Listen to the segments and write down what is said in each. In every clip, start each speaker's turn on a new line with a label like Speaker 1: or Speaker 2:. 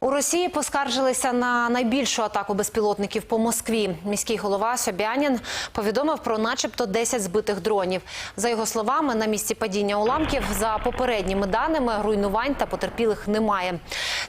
Speaker 1: У Росії поскаржилися на найбільшу атаку безпілотників по Москві. Міський голова Собянін повідомив про начебто 10 збитих дронів. За його словами, на місці падіння уламків за попередніми даними руйнувань та потерпілих немає.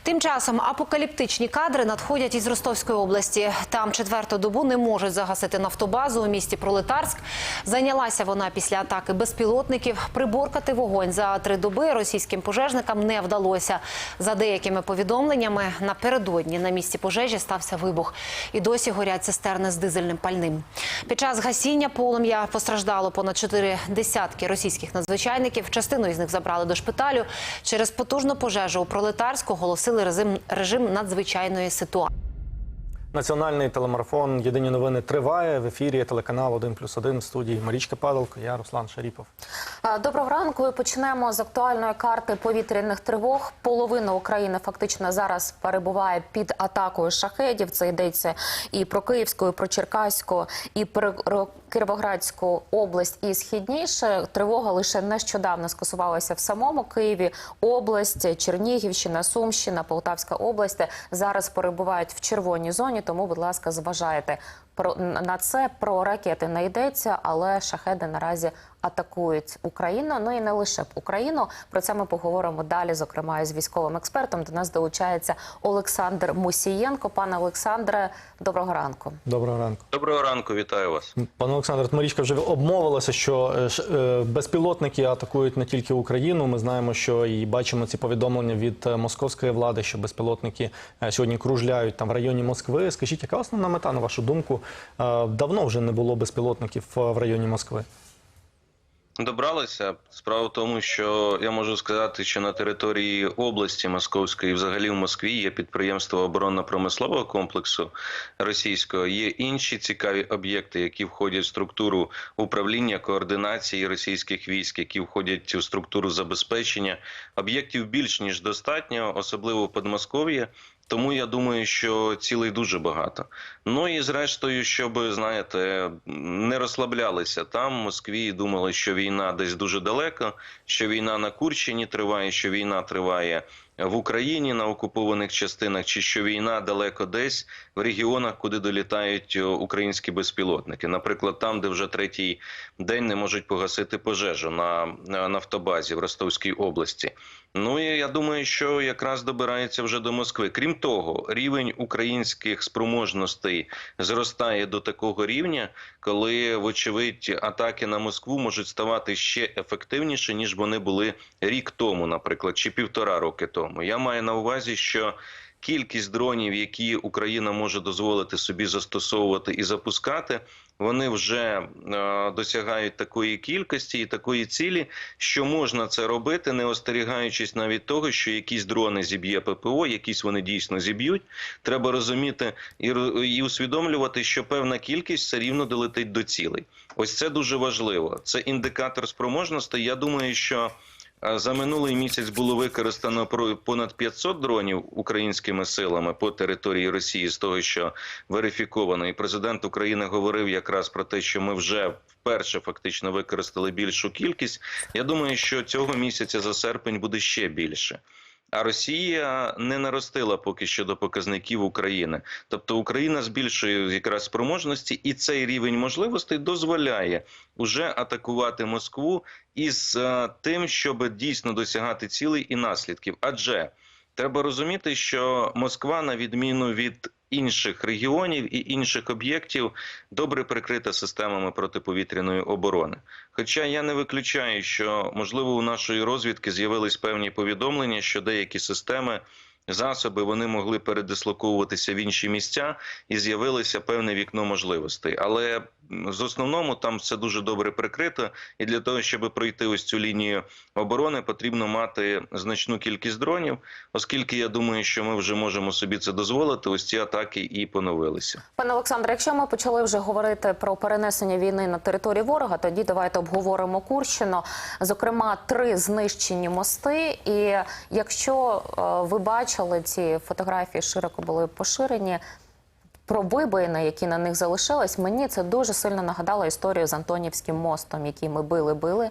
Speaker 1: Тим часом апокаліптичні кадри надходять із Ростовської області. Там четверту добу не можуть загасити нафтобазу у місті Пролетарськ. Зайнялася вона після атаки безпілотників. Приборкати вогонь за три доби російським пожежникам не вдалося. За деякими повідомленнями, напередодні на місці пожежі стався вибух. І досі горять цистерни з дизельним пальним. Під час гасіння полум'я постраждало понад чотири десятки російських надзвичайників. Частину із них забрали до шпиталю. Через потужну пожежу у Пролетарську оголосили режим надзвичайної ситуації.
Speaker 2: Національний телемарафон Єдині новини триває в ефірі телеканал 1 плюс 1 в студії Марічка Падалко, я Руслан Шаріпов.
Speaker 3: Е, Доброго ранку. Почнемо з актуальної карти повітряних тривог. Половина України фактично зараз перебуває під атакою шахедів. Це йдеться і про Київську, і про Черкаську, і про Кіровоградську область і східніше. Тривога лише нещодавно скасувалася в самому Києві. Область, Чернігівщина, Сумщина, Полтавська область зараз перебувають в червоній зоні. Тому, будь ласка, зважайте про на це. Про ракети не йдеться, але шахеди наразі атакують Україну. Ну і не лише б Україну. Про це ми поговоримо далі. Зокрема, із військовим експертом. До нас долучається Олександр Мусієнко. Пане Олександре, доброго ранку.
Speaker 2: Доброго ранку.
Speaker 4: Доброго ранку, вітаю вас.
Speaker 2: Пане Олександр, Марічка вже обмовилася, що е, е, безпілотники атакують не тільки Україну. Ми знаємо, що і бачимо ці повідомлення від е, московської влади, що безпілотники сьогодні кружляють там в районі Москви. Скажіть, яка основна мета, на вашу думку? Е, Давно вже не було безпілотників е, в районі Москви.
Speaker 4: Добралися. Справа в тому, що я можу сказати, що на території області Московської, взагалі в Москві, є підприємство оборонно-промислового комплексу російського. Є інші цікаві об'єкти, які входять в структуру управління координації російських військ, які входять у структуру забезпечення. Об'єктів більш ніж достатньо, особливо в Подмосков'ї. Тому я думаю, що цілей дуже багато. Ну і зрештою, щоб знаєте, не розслаблялися там, в Москві, думали, що війна десь дуже далеко, що війна на Курщині триває, що війна триває в Україні на окупованих частинах, чи що війна далеко десь в регіонах, куди долітають українські безпілотники. Наприклад, там, де вже третій день не можуть погасити пожежу на, на нафтобазі в Ростовській області. Ну і я думаю, що якраз добирається вже до Москви. Крім того, рівень українських спроможностей зростає до такого рівня, коли, вочевидь, атаки на Москву можуть ставати ще ефективніше, ніж вони були рік тому, наприклад, чи півтора роки тому. Я маю на увазі, що кількість дронів, які Україна може дозволити собі застосовувати і запускати, вони вже е, досягають такої кількості і такої цілі, що можна це робити, не остерігаючись навіть того, що якісь дрони зіб'є ППО, якісь вони дійсно зіб'ють. Треба розуміти і, і усвідомлювати, що певна кількість все рівно долетить до цілей. Ось це дуже важливо. Це індикатор спроможності. Я думаю, що. За минулий місяць було використано понад 500 дронів українськими силами по території Росії з того, що верифіковано. І президент України говорив якраз про те, що ми вже вперше фактично використали більшу кількість. Я думаю, що цього місяця за серпень буде ще більше. А Росія не наростила поки що до показників України. Тобто Україна збільшує якраз спроможності, і цей рівень можливостей дозволяє уже атакувати Москву із е, тим, щоб дійсно досягати цілей і наслідків. Адже треба розуміти, що Москва, на відміну від інших регіонів і інших об'єктів, добре прикрита системами протиповітряної оборони. Хоча я не виключаю, що можливо у нашої розвідки з'явились певні повідомлення, що деякі системи. Засоби вони могли передислоковуватися в інші місця і з'явилося певне вікно можливостей. Але з основному там все дуже добре прикрито, і для того, щоб пройти ось цю лінію оборони, потрібно мати значну кількість дронів, оскільки я думаю, що ми вже можемо собі це дозволити. Ось ці атаки і поновилися.
Speaker 3: Пане Олександре, якщо ми почали вже говорити про перенесення війни на території ворога, тоді давайте обговоримо Курщину. Зокрема, три знищені мости. І якщо е, ви бачили ці фотографії, широко були поширені. Про вибоїни, які на них залишились, мені це дуже сильно нагадало історію з Антонівським мостом, який ми били-били.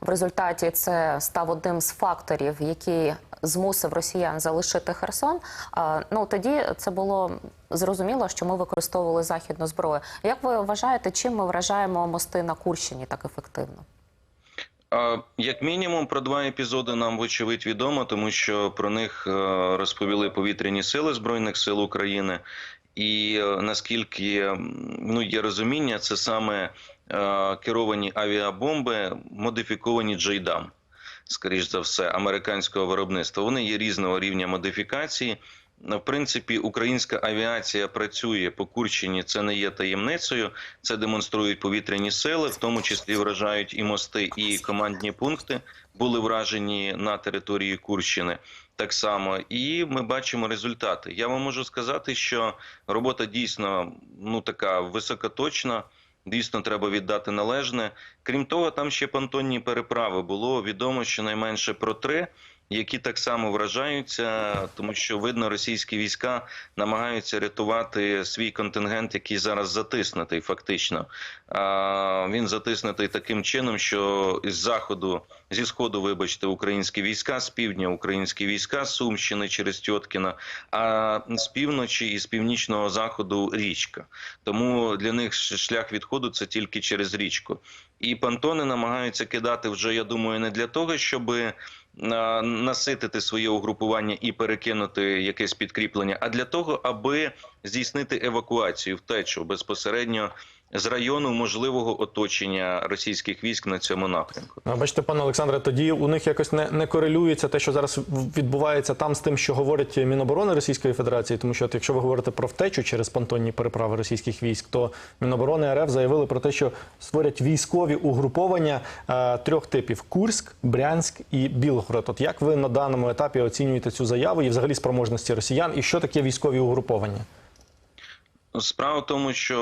Speaker 3: в результаті це став одним з факторів, який змусив росіян залишити Херсон. Ну тоді це було зрозуміло, що ми використовували західну зброю. Як ви вважаєте, чим ми вражаємо мости на Курщині так ефективно?
Speaker 4: Як мінімум, про два епізоди нам вочевидь відомо, тому що про них е, розповіли повітряні сили збройних сил України. І е, наскільки ну є розуміння, це саме е, керовані авіабомби, модифіковані Джейдам, скоріш за все, американського виробництва. Вони є різного рівня модифікації. В принципі, українська авіація працює по Курщині. Це не є таємницею. Це демонструють повітряні сили, в тому числі вражають і мости, і командні пункти були вражені на території Курщини. Так само, і ми бачимо результати. Я вам можу сказати, що робота дійсно ну така високоточна. Дійсно, треба віддати належне. Крім того, там ще понтонні переправи було відомо щонайменше про три, які так само вражаються, тому що видно, російські війська намагаються рятувати свій контингент, який зараз затиснутий. Фактично а, він затиснутий таким чином, що з заходу, зі сходу, вибачте, українські війська, з півдня українські війська з Сумщини через Тьоткіна, а з півночі і з північного заходу річка. Тому для них шлях відходу це тільки через річку. І понтони намагаються кидати вже, я думаю, не для того, щоб наситити своє угрупування і перекинути якесь підкріплення, а для того, аби здійснити евакуацію втечу безпосередньо з району можливого оточення російських військ на цьому напрямку.
Speaker 2: Бачите, пане Олександре, тоді у них якось не, не корелюється те, що зараз відбувається там з тим, що говорить Міноборони Російської Федерації. Тому що, от, якщо ви говорите про втечу через понтонні переправи російських військ, то Міноборони РФ заявили про те, що створять військові угруповання е, трьох типів: Курськ, Брянськ і Білгород. От як ви на даному етапі оцінюєте цю заяву і взагалі спроможності росіян, і що таке військові угруповання?
Speaker 4: Справа в тому, що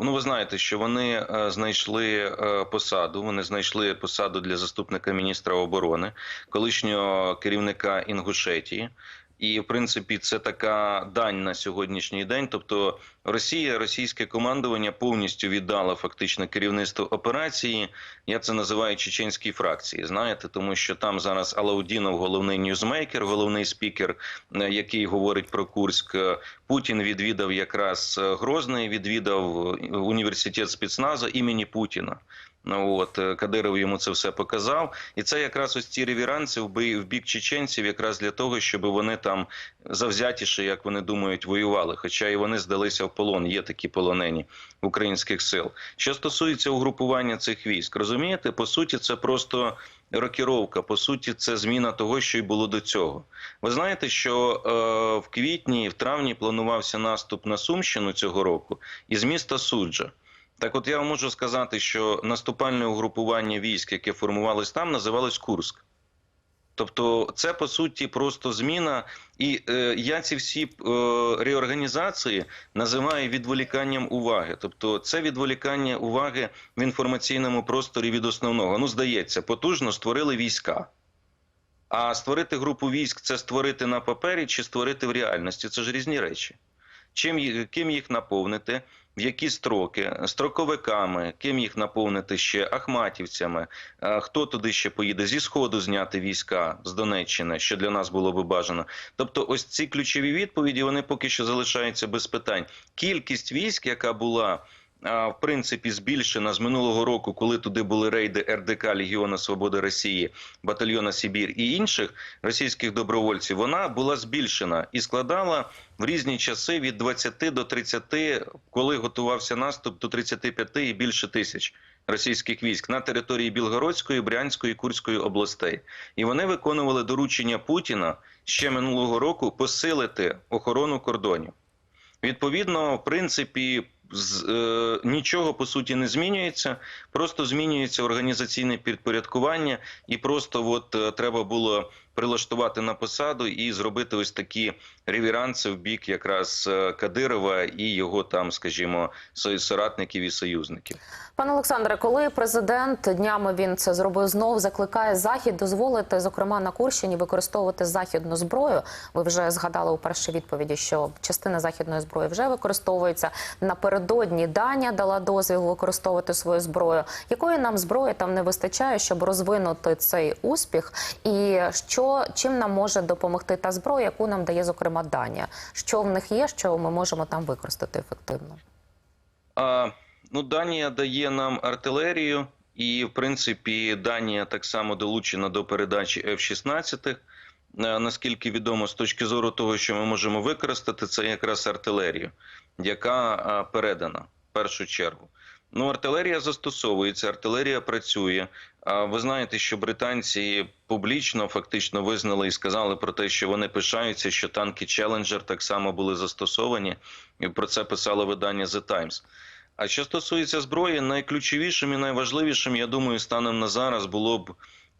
Speaker 4: е, ну ви знаєте, що вони е, знайшли е, посаду. Вони знайшли посаду для заступника міністра оборони, колишнього керівника Інгушетії. І в принципі це така дань на сьогоднішній день. Тобто Росія, російське командування повністю віддало фактично керівництво операції. Я це називаю чеченській фракції. Знаєте, тому що там зараз Алаудінов, головний ньюзмейкер, головний спікер, е, який говорить про Курськ. Е, Путін відвідав якраз е, Грозний, відвідав університет спецназу імені Путіна. Ну от е, Кадиров йому це все показав, і це якраз ось ці ревіранси в в бік чеченців, якраз для того, щоб вони там завзятіше, як вони думають, воювали. Хоча і вони здалися в полон. Є такі полонені українських сил. Що стосується угрупування цих військ, розумієте, по суті, це просто рокіровка. По суті, це зміна того, що й було до цього. Ви знаєте, що е, в квітні, в травні планувався наступ на Сумщину цього року із міста Суджа. Так, от я вам можу сказати, що наступальне угрупування військ, яке формувалось там, називалось Курск. Тобто, це по суті просто зміна, і е, я ці всі е, реорганізації називаю відволіканням уваги. Тобто, це відволікання уваги в інформаційному просторі від основного. Ну, здається, потужно створили війська. А створити групу військ це створити на папері чи створити в реальності. Це ж різні речі. Чим ким їх наповнити, які строки, строковиками, ким їх наповнити ще ахматівцями, е, хто туди ще поїде зі сходу зняти війська з Донеччини, що для нас було би бажано. Тобто, ось ці ключові відповіді вони поки що залишаються без питань. Кількість військ, яка була. В принципі, збільшена з минулого року, коли туди були рейди РДК Легіона Свободи Росії, батальйона Сибір і інших російських добровольців, вона була збільшена і складала в різні часи від 20 до 30, коли готувався наступ до 35 і більше тисяч російських військ на території Білгородської, Брянської, Курської областей. І вони виконували доручення Путіна ще минулого року посилити охорону кордонів. Відповідно, в принципі, з, е, нічого по суті не змінюється, просто змінюється організаційне підпорядкування, і просто от е, треба було прилаштувати на посаду і зробити ось такі ревіранси в бік якраз е, Кадирова і його там, скажімо, соратників і союзників.
Speaker 3: Пане Олександре, коли президент днями він це зробив знов, закликає захід дозволити, зокрема на Курщині, використовувати західну зброю. Ви вже згадали у першій відповіді, що частина західної зброї вже використовується. Напередодні Данія дала дозвіл використовувати свою зброю. Якої нам зброї там не вистачає, щоб розвинути цей успіх? І що чим нам може допомогти та зброя, яку нам дає зокрема Данія? Що в них є, що ми можемо там використати ефективно?
Speaker 4: А, ну, Данія дає нам артилерію, і в принципі Данія так само долучена до передачі F-16. Е, Наскільки відомо, з точки зору того, що ми можемо використати, це якраз артилерію, яка передана в першу чергу. Ну, артилерія застосовується, артилерія працює. Ви знаєте, що британці публічно фактично визнали і сказали про те, що вони пишаються, що танки Челенджер так само були застосовані. І про це писало видання The Times. А що стосується зброї, найключовішим і найважливішим, я думаю, станом на зараз було б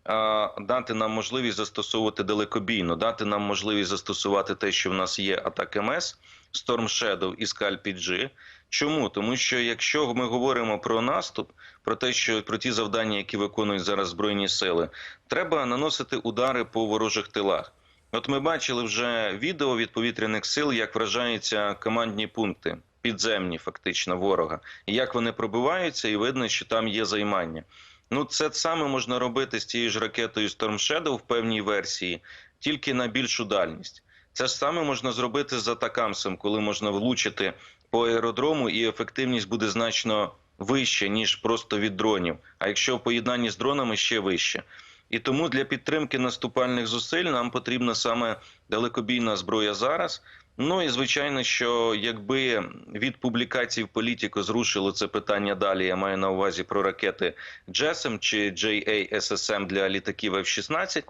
Speaker 4: а, дати нам можливість застосовувати далекобійно, дати нам можливість застосувати те, що в нас є атак МС, Storm Shadow і Scalp PG. Чому? Тому що якщо ми говоримо про наступ, про те, що про ті завдання, які виконують зараз збройні сили, треба наносити удари по ворожих тилах. От ми бачили вже відео від повітряних сил, як вражаються командні пункти, підземні, фактично, ворога, і як вони пробиваються, і видно, що там є займання. Ну, це саме можна робити з тією ж ракетою Storm Shadow в певній версії, тільки на більшу дальність. Це саме можна зробити з атакамсом, коли можна влучити по аеродрому, і ефективність буде значно вища, ніж просто від дронів. А якщо в поєднанні з дронами ще вище. І тому для підтримки наступальних зусиль нам потрібна саме далекобійна зброя зараз. Ну і звичайно, що якби від публікацій в політику зрушило це питання далі, я маю на увазі про ракети JASM чи JASSM для літаків F-16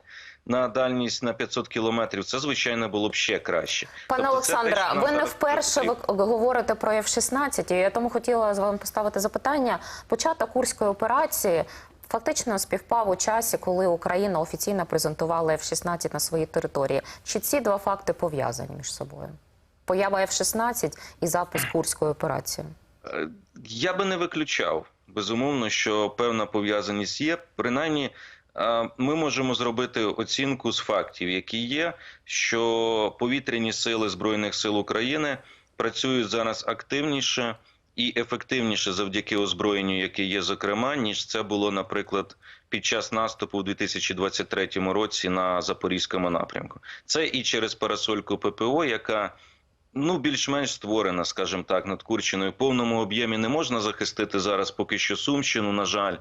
Speaker 4: на дальність на 500 кілометрів, це звичайно було б ще краще.
Speaker 3: Пане
Speaker 4: Тобто нам
Speaker 3: ви не вперше ви говорите про F-16, і я тому хотіла з вами поставити запитання. Початок курської операції фактично співпав у часі, коли Україна офіційно презентувала F-16 на своїй території. Чи ці два факти пов'язані між собою? Поява F-16 і запуск курської операції.
Speaker 4: Е, Я би не виключав. Безумовно, що певна пов'язаність є. Принаймні, ми можемо зробити оцінку з фактів, які є, що повітряні сили Збройних сил України працюють зараз активніше і ефективніше завдяки озброєнню, яке є, зокрема, ніж це було, наприклад, під час наступу у 2023 році на Запорізькому напрямку. Це і через парасольку ППО, яка ну більш-менш створена, скажімо так, над Курщиною. В повному об'ємі не можна захистити зараз поки що Сумщину, на жаль,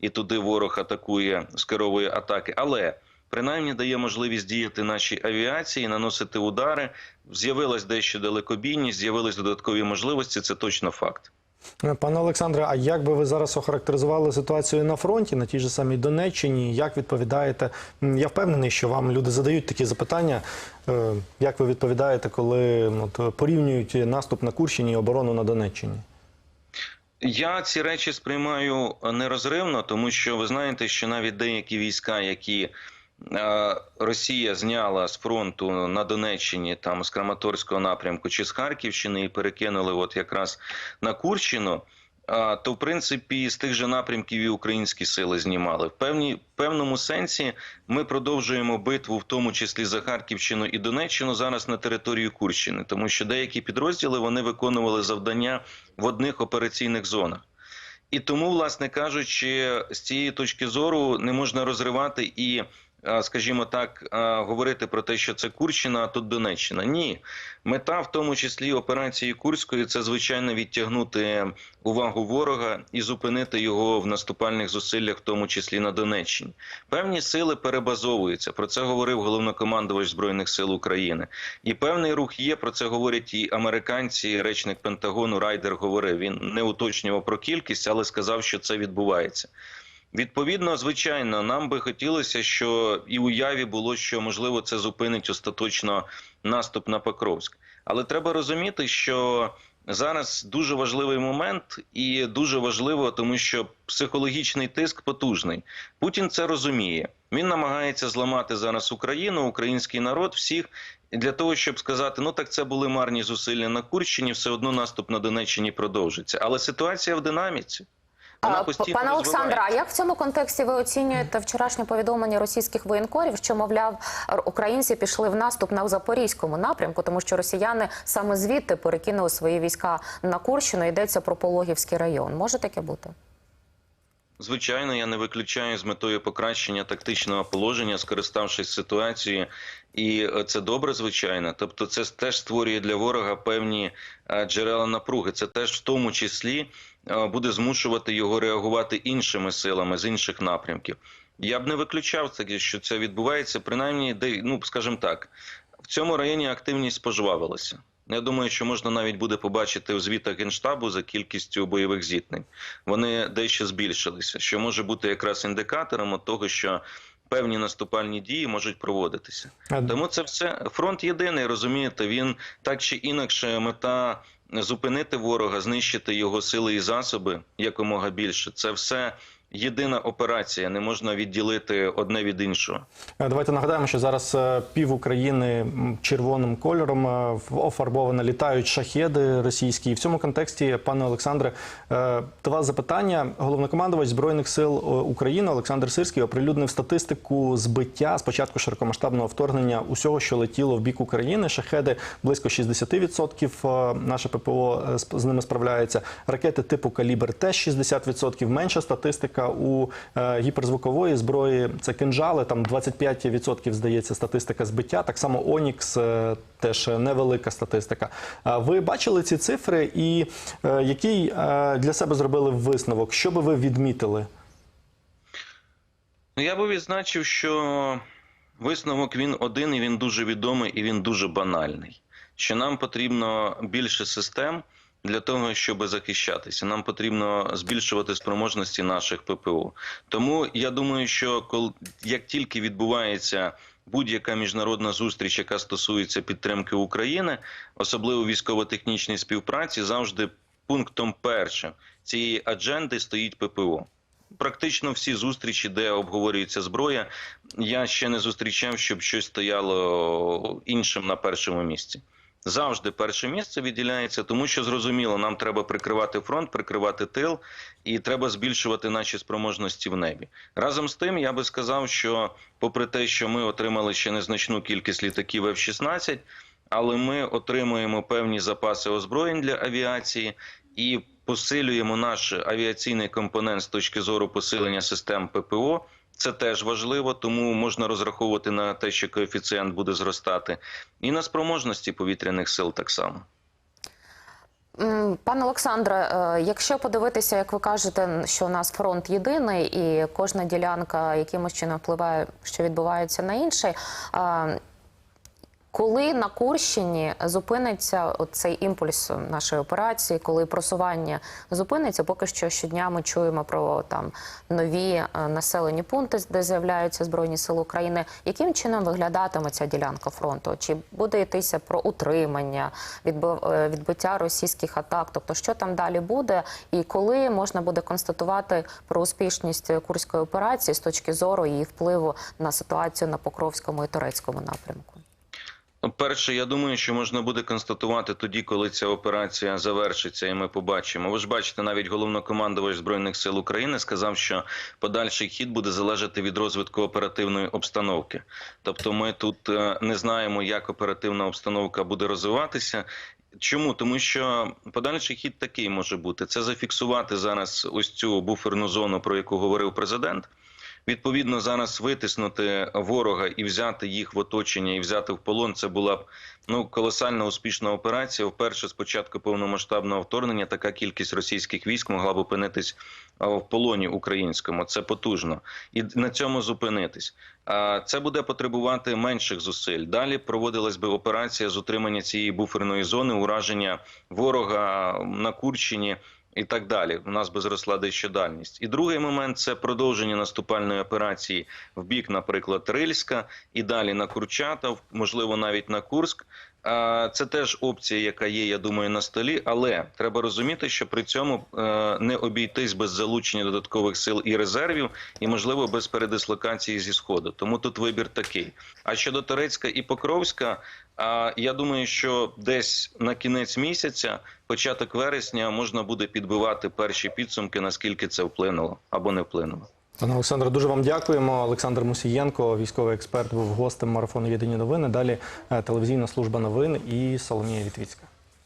Speaker 4: і туди ворог атакує, з керової атаки. Але принаймні дає можливість діяти нашій авіації, наносити удари. З'явилась дещо далекобійність, з'явились додаткові можливості. Це точно факт.
Speaker 2: Пане Олександре, а як би ви зараз охарактеризували ситуацію на фронті, на тій же самій Донеччині? Як відповідаєте? Я впевнений, що вам люди задають такі запитання. Е, Як ви відповідаєте, коли от, порівнюють наступ на Курщині і оборону на Донеччині?
Speaker 4: Я ці речі сприймаю нерозривно, тому що ви знаєте, що навіть деякі війська, які Росія зняла з фронту на Донеччині, там з Краматорського напрямку чи з Харківщини, і перекинули от якраз на Курщину. То в принципі з тих же напрямків і українські сили знімали в певній в певному сенсі. Ми продовжуємо битву, в тому числі за Харківщину і Донеччину, зараз на території Курщини, тому що деякі підрозділи вони виконували завдання в одних операційних зонах. І тому, власне кажучи, з цієї точки зору не можна розривати і, скажімо так, говорити про те, що це Курщина, а тут Донеччина. Ні, мета, в тому числі операції Курської, це звичайно відтягнути увагу ворога і зупинити його в наступальних зусиллях, в тому числі на Донеччині. Певні сили перебазовуються. Про це говорив головнокомандувач збройних сил України. І певний рух є. Про це говорять і американці. Речник Пентагону Райдер говорив. Він не уточнював про кількість, але сказав, що це відбувається. Відповідно, звичайно, нам би хотілося, що і уяві було, що можливо це зупинить остаточно наступ на Покровськ. Але треба розуміти, що зараз дуже важливий момент, і дуже важливо, тому що психологічний тиск потужний. Путін це розуміє. Він намагається зламати зараз Україну, український народ, всіх для того, щоб сказати: ну так це були марні зусилля на Курщині, все одно наступ на Донеччині продовжиться. Але ситуація в динаміці. Вона постійно
Speaker 3: Пане Олександре, а як в цьому контексті ви оцінюєте вчорашнє повідомлення російських воєнкорів, що мовляв українці пішли в наступ на запорізькому напрямку, тому що росіяни саме звідти перекинули свої війська на Курщину. Йдеться про Пологівський район. Може таке бути?
Speaker 4: Звичайно, я не виключаю з метою покращення тактичного положення, скориставшись ситуацією, і е, це добре, звичайно. Тобто, це теж створює для ворога певні е, джерела напруги. Це теж в тому числі буде змушувати його реагувати іншими силами з інших напрямків. Я б не виключав таки, що це відбувається, принаймні, де ну скажімо так, в цьому районі активність пожвавилася. Я думаю, що можна навіть буде побачити у звітах генштабу за кількістю бойових зіткнень. Вони дещо збільшилися, що може бути якраз індикатором того, що певні наступальні дії можуть проводитися.
Speaker 2: Е,
Speaker 4: Тому це все фронт єдиний, розумієте. Він так чи інакше мета зупинити ворога, знищити його сили і засоби якомога більше. Це все єдина операція. Не можна відділити одне від іншого.
Speaker 2: Е, Давайте нагадаємо, що зараз е, пів України червоним кольором е, офарбовано літають шахеди російські. І в цьому контексті, пане Олександре, до вас запитання. Головнокомандувач збройних сил України Олександр Сирський оприлюднив статистику збиття з початку широкомасштабного вторгнення усього, що летіло в бік України. Шахеди близько 60%. е, Наше ППО з ними справляється. Ракети типу калібр теж 60%. Менша статистика у е, гіперзвукової зброї це кинжали. Там 25% здається статистика збиття. Так само Онікс е, теж невелика статистика. Ви бачили ці цифри, і е, який для себе зробили висновок? Що би ви відмітили?
Speaker 4: Ну, я би відзначив, що висновок він один, і він дуже відомий, і він дуже банальний. Що нам потрібно більше систем для того, щоб захищатися. Нам потрібно збільшувати спроможності наших ППО. Тому я думаю, що коли як тільки відбувається будь-яка міжнародна зустріч, яка стосується підтримки України, особливо військово-технічній співпраці, завжди пунктом першим цієї адженди стоїть ППО. Практично всі зустрічі, де обговорюється зброя, я ще не зустрічав, щоб щось стояло іншим на першому місці. Завжди перше місце відділяється, тому що зрозуміло, нам треба прикривати фронт, прикривати тил, і треба збільшувати наші спроможності в небі. Разом з тим, я би сказав, що попри те, що ми отримали ще незначну кількість літаків F-16, але ми отримуємо певні запаси озброєнь для авіації і посилюємо наш авіаційний компонент з точки зору посилення систем ППО. Це теж важливо, тому можна розраховувати на те, що коефіцієнт буде зростати, і на спроможності повітряних сил так само.
Speaker 3: Пане Олександре, е, якщо подивитися, як ви кажете, що у нас фронт єдиний і кожна ділянка якимось чином впливає, що відбувається на інший. Коли на Курщині зупиниться цей імпульс нашої операції, коли просування зупиниться, поки що щодня ми чуємо про там нові е, населені пункти, де з'являються збройні сили України. Яким чином виглядатиме ця ділянка фронту? Чи буде йтися про утримання, е, відбиття російських атак? Тобто, що там далі буде, і коли можна буде констатувати про успішність курської операції з точки зору її впливу на ситуацію на Покровському і Турецькому напрямку?
Speaker 4: Ну, Перше, я думаю, що можна буде констатувати тоді, коли ця операція завершиться, і ми побачимо. Ви ж бачите, навіть головнокомандувач збройних сил України сказав, що подальший хід буде залежати від розвитку оперативної обстановки. Тобто, ми тут е, не знаємо, як оперативна обстановка буде розвиватися. Чому? Тому що подальший хід такий може бути: це зафіксувати зараз ось цю буферну зону, про яку говорив президент. Відповідно, зараз витиснути ворога і взяти їх в оточення, і взяти в полон. Це була б ну колосальна успішна операція. Вперше з початку повномасштабного вторгнення така кількість російських військ могла б опинитись в полоні українському. Це потужно, і на цьому зупинитись. Це буде потребувати менших зусиль. Далі проводилась би операція з утримання цієї буферної зони, ураження ворога на Курщині і так далі. У нас би зросла дещо дальність. І другий момент це продовження наступальної операції в бік, наприклад, Рильська, і далі на Курчатов, можливо, навіть на Курськ. Це теж опція, яка є, я думаю, на столі, але треба розуміти, що при цьому е, не обійтись без залучення додаткових сил і резервів, і можливо без передислокації зі сходу. Тому тут вибір такий. А щодо Торецька і Покровська, а я думаю, що десь на кінець місяця, початок вересня, можна буде підбивати перші підсумки, наскільки це вплинуло або не вплинуло.
Speaker 2: Пане Олександре, дуже вам дякуємо. Олександр Мусієнко, військовий експерт, був гостем марафону Єдині новини. Далі е, телевізійна служба новин і Соломія Вітвіцька.